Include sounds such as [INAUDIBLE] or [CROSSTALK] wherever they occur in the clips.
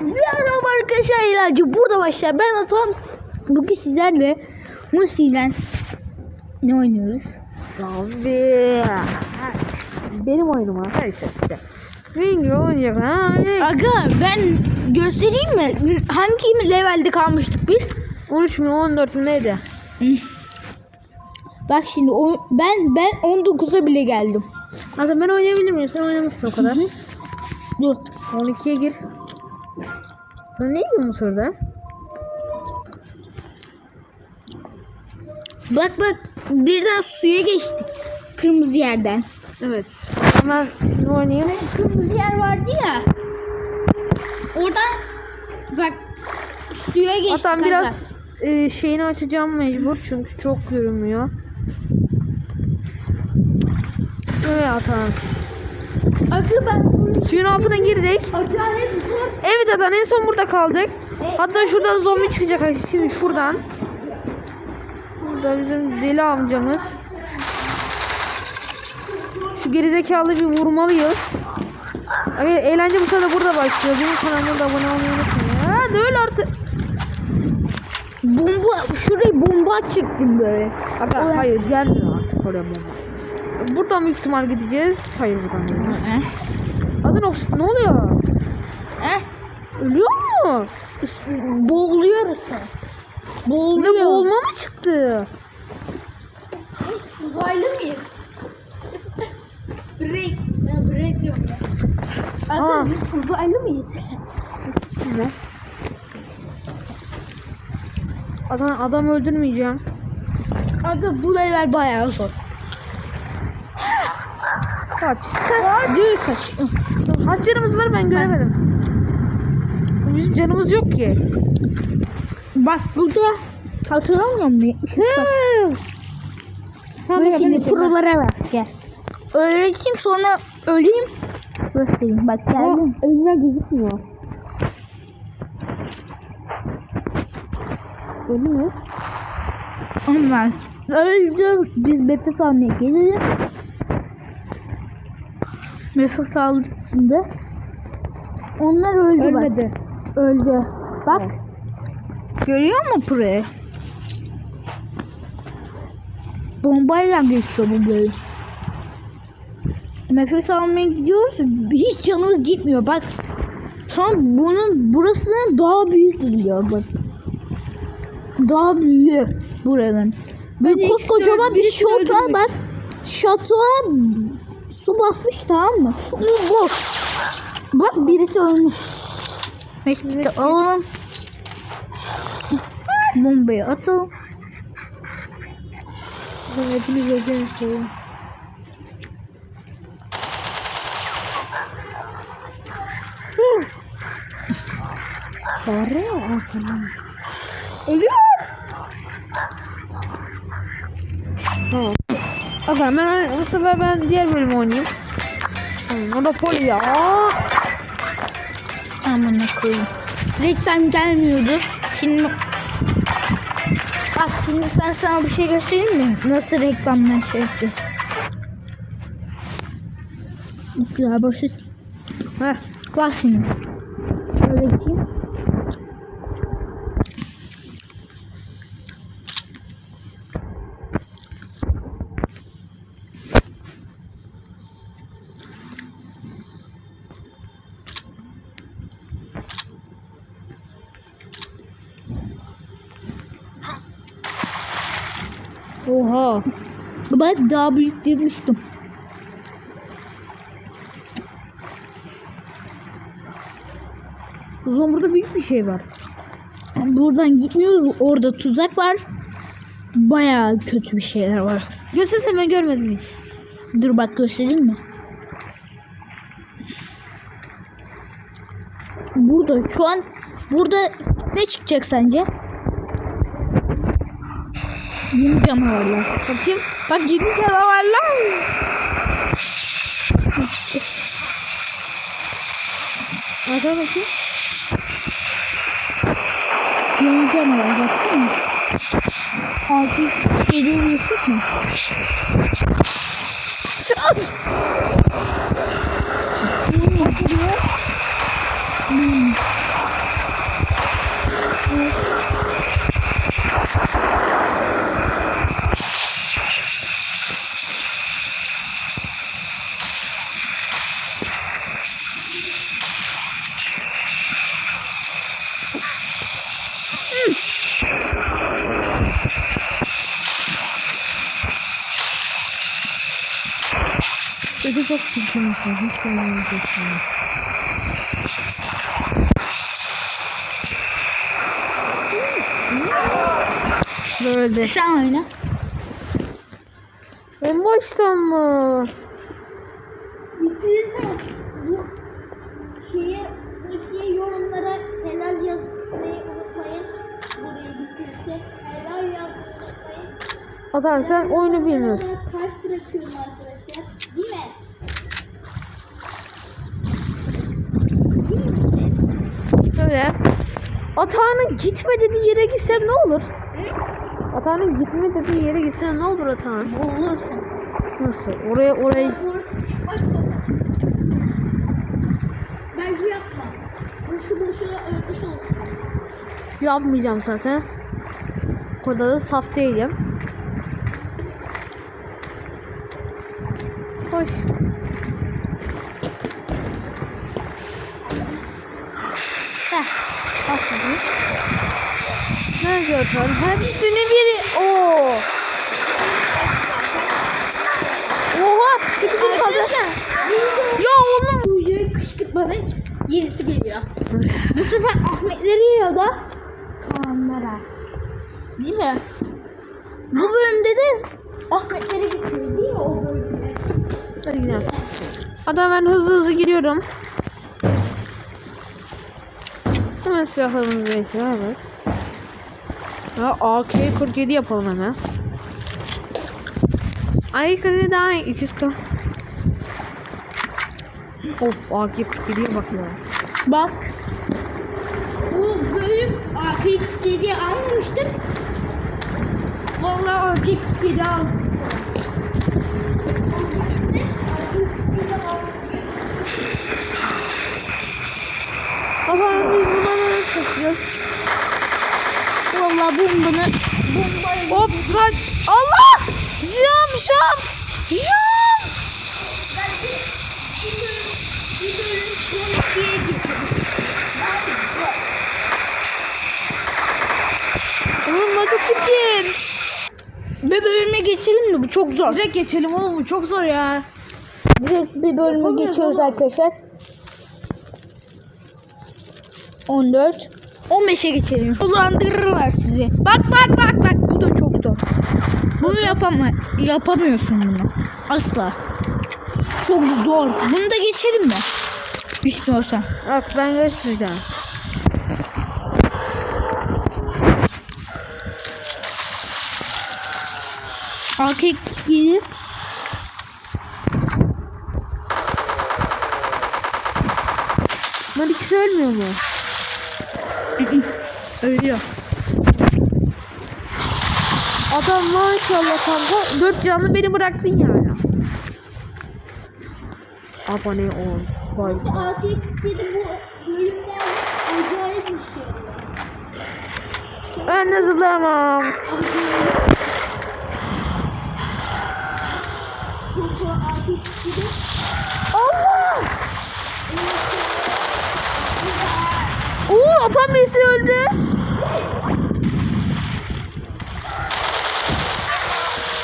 Merhaba arkadaşlar eğlence burada başlar. Ben Atom. Bugün sizlerle Musi'yle ne oynuyoruz? Abi. Benim oyunum arkadaşlar işte. Ringo oynayacak. Aga ben göstereyim mi? Hangi levelde kalmıştık biz? 13 mü 14 mü neydi? Bak şimdi o, ben ben 19'a bile geldim. Zaten ben oynayabilir miyim? Sen oynamışsın o kadar. Dur. 12'ye gir. Sen neydin bu sırada? Bak bak birden suya geçtik. Kırmızı yerden. Evet. Hemen ne oynayayım? Kırmızı yer vardı ya. Oradan bak suya geçtik. Hatta biraz e, şeyini açacağım mecbur çünkü çok görünmüyor. Şöyle atalım. Aga ben Suyun altına girdik. acayip zor. Evet Adan en son burada kaldık. Hatta şurada zombi çıkacak şimdi şuradan. Burada bizim deli amcamız. Şu gerizekalı bir vurmalıyız. Evet eğlence bu sırada burada başlıyor. Benim kanalıma da abone olmayı unutmayın. Ha öyle artık. Bomba şuraya bomba çektim böyle. Hatta hayır gelmiyor artık oraya bomba. Buradan büyük ihtimal gideceğiz. Hayır buradan değil. Adan ne oluyor? Eh. Ölüyor mu? Boğuluyoruz Boğuluyor. boğulma mı çıktı? Biz uzaylı mıyız? break. Break diyorum ya. Aa. biz uzaylı mıyız? Ne? Adam, adam öldürmeyeceğim. Aga bu level bayağı zor. Kaç. Kaç. Dur kaç. Kaç canımız var ben göremedim. Bizim canımız yok ki. Bak burada hatırlamıyor musun? 70 bak. Böyle şimdi prolara ver. Gel. Öğreteyim sonra öleyim. Göstereyim. Bak geldim. Elimden gözükmüyor. Öldü mü? Onlar öldü. Biz nefes almaya gelelim. Nefes aldık şimdi. Onlar öldü Ölmedi. bak. Öldü. Bak. Görüyor musun burayı? Bombayla geçiyor bu bölüm. Nefes almaya gidiyoruz. Hiç canımız gitmiyor. Bak. Şu an bunun burasının daha büyük geliyor. Bak. Daha büyük buranın. Böyle koskocaman bir şato bak. Şatoya su basmış tamam mı? Boş. Bak birisi ölmüş. Neyse gitti. Alalım. Bombayı atalım. Ben hepiniz öleceğiniz Bağırıyor arkadan. Ölüyor. Tamam. Aga ben bu sefer ben diğer bölümü oynayayım. Tamam, o da poli ya. Aman koyayım. Reklam gelmiyordu. Şimdi Bak şimdi ben sana bir şey göstereyim mi? Nasıl reklamdan şey yapıyor. Güzel basit. Heh. Bak şimdi. Öğreteyim. Oha. Daha büyük demiştim. O zaman burada büyük bir şey var. Buradan gitmiyoruz. Orada tuzak var. Bayağı kötü bir şeyler var. Göstersem ben görmedim hiç. Dur bak göstereyim mi? Burada şu an burada ne çıkacak sence? Yeni canavarlar. Bakayım. Bak yeni canavarlar. Bakayım. Yeni canavar baksana. Altı geliyor yüksek mi? Hmm. Çok çirkin bir şey. Hiç. Böyle. Sen oyna. En baştan mı? Bitirirsen bu şeyi bu şeyi yorumlara helal yazmayı unutmayın. Burayı bitirirse helal yazmayı unutmayın. Atan sen oyunu bilmiyorsun. Yorumlara Kalp bırakıyorum arkadaşlar. Değil mi? Değil mi? Şöyle. Atağının gitme dediği yere gitsem ne olur? Atağının gitme dediği yere gitsem ne olur Atağın? Olur. Nasıl? Oraya oraya Orası çıkmaz sokak. Bence yapma. Boşu boşuna ölmüş olur. yapmayacağım zaten. Burada da saf değilim. Hoş. Heh. Başladı. Nerede Atan? Hepsini biri... Oo. Oha! Sıkıntı kaldı. Ya oğlum. Videoyu kışkırtmanın yenisi geliyor. Bu sefer Ahmetleri yiyor da. Kaanlara. Değil mi? Bu bölümde de Ahmetlere gidiyor değil mi o bölümde? Hadi gidelim. Adam ben hızlı hızlı giriyorum. Hemen silahlarımızı değiştirelim evet. Ha, AK-47 yapalım hemen. Ay-47 daha iyi. 200k. Of AK-47'ye bak ya. bak Bu bölüm AK-47'yi almamıştık. Vallahi AK-47 aldım. O bölümde AK-47 aldım. Baba biz buna nasıl kaçacağız? Vallahi bombunu Hop kaç. Allah! Jump jump! Jump! Oğlum çok çirkin. bir bölüme geçelim mi? Bu çok zor. Direkt geçelim oğlum bu çok zor ya. Direkt bir bölümü Yapamıyoruz geçiyoruz arkadaşlar. 14 15'e geçelim. Dolandırırlar sizi. Bak bak bak bak bu da çok zor. Bunu yapama yapamıyorsun bunu. Asla. Çok zor. Bunu da geçelim mi? İstiyorsan. Bak ben geçmeyeceğim. Erkek gelir. Bunlar ikisi ölmüyor mu? Ölüyor. Adam maşallah kanka. Dört canlı beni bıraktın yani. Abone ol. Vay. AK-47 bu bölümden acayip bir şey. Ben de zıplamam. Çok zor AK-47. Allah! Oo atan birisi öldü.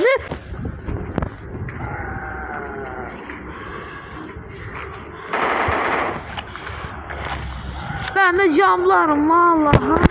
Ne? Ben de camlarım vallahi.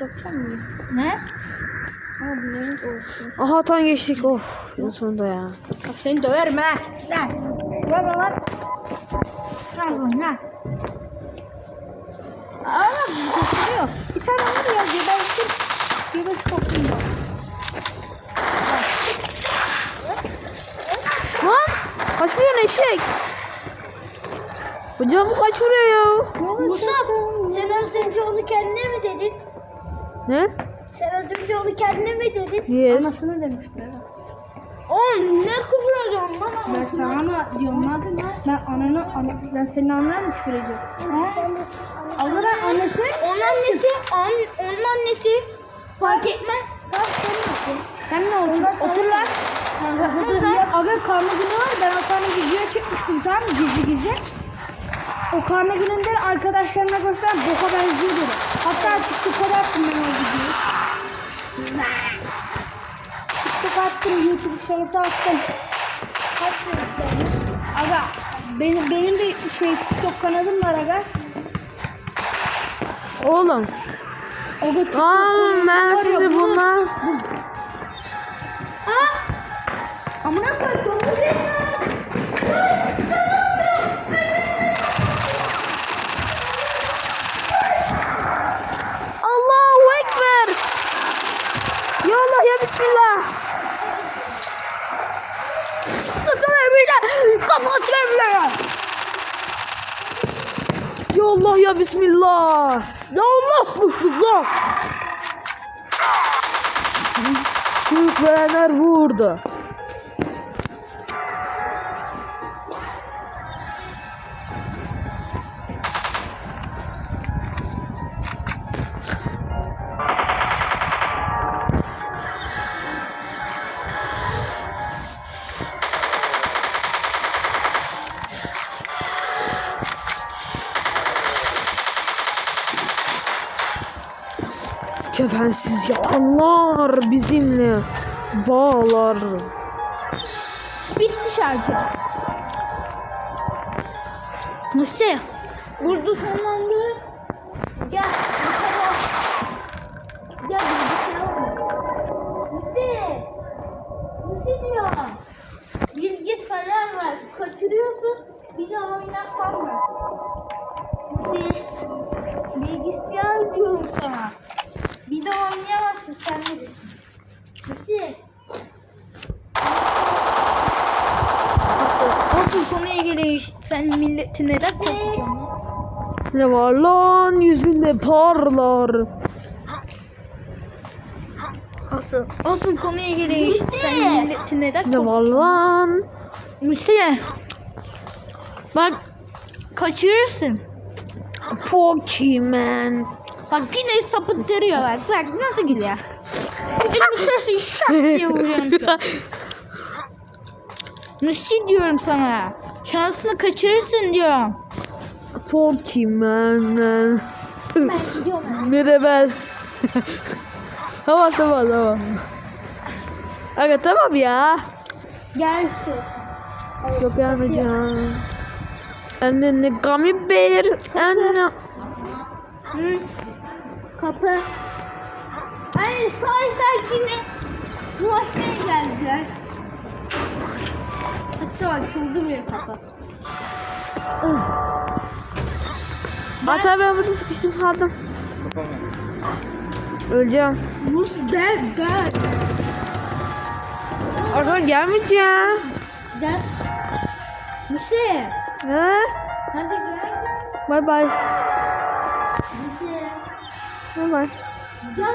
Sokacak mıyım? Ne? Abi ne olsun. Aha tan geçtik. Oh. Yolun sonunda ya. Bak seni döverim ha. Lan. Ver lan. Ver lan lan. Aa bu götürüyor. Bir tane var ya gebersin. Gebersin toplayayım. Lan. Kaç vuruyorsun eşek? Hocam bu kaç vuruyor ya? Musa sen az önce onu kendine mi dedin? Ne? Sen az önce onu kendine mi dedin? Yes. Anasını demiştir. Oğlum ne küfür ediyorsun lan? Ben sana mı diyorum lan? Ben ananı, ana, ben senin anana mı küfür ediyorum? Sen de sus. Allah ben annesine Onun annesi, an, onun annesi fark etmez. Tamam sen ne yapıyorsun? Sen ne otur? Otur lan. Lan. ya. Aga karma günü var. Ben o karma video çekmiştim tamam mı? O karma gününde arkadaşlarına gösteren boka benziyor dedi. Hatta TikTok'a da attım ben o videoyu. TikTok'a attım, YouTube Short'a attım. Kaç minutte? Aga benim benim de şey TikTok kanalım var aga. Oğlum. Aga TikTok Oğlum ben sizi buna. Amına Bismillah. Tıkılır bile. Kafa atıyor. Ya Allah ya Bismillah. Ya Allah. Bismillah. Büyük verenler vurdu. Kefensiz yatanlar bizimle bağlar. Bitti şarkı. Musti. Burada sonlandı. Gel. Gel Musi. Musi diyor. Bilgisayar var. Kaçırıyorsun. Bir daha oynatmam mı? Musi. Bilgisayar diyorum sana. Bir daha oynayamazsın sen de. Musi. Asıl, asıl konuya geleyim. Sen milleti neden lan? Ne var lan yüzünde parlar. Asıl, asıl konuya geleyim. Sen milleti neden Ne var lan? Musti. Bak kaçırırsın. Pokemon. Bak yine sapıttırıyor bak. Bak nasıl gidiyor. Elimi tersi şak diye vuruyorum. [LAUGHS] Musti diyorum sana. Şansını kaçırırsın diyorum. Pokemon. Mirabel. tamam tamam tamam. Aga tamam ya. Gel istiyorsan. Yok gelmeyeceğim. Anne ne gummy bear. Anne. Hı. Kapı. Ay sahipler yine bulaşmaya geldiler. Hatta bak çıldırıyor kapı. Hatta ben burada sıkıştım kaldım. Öleceğim. Mus gel gel. Arka gelmeyeceğim. Gel. Musi. He? Hadi gel. Bye bye. Musi. Bye bye. Gel.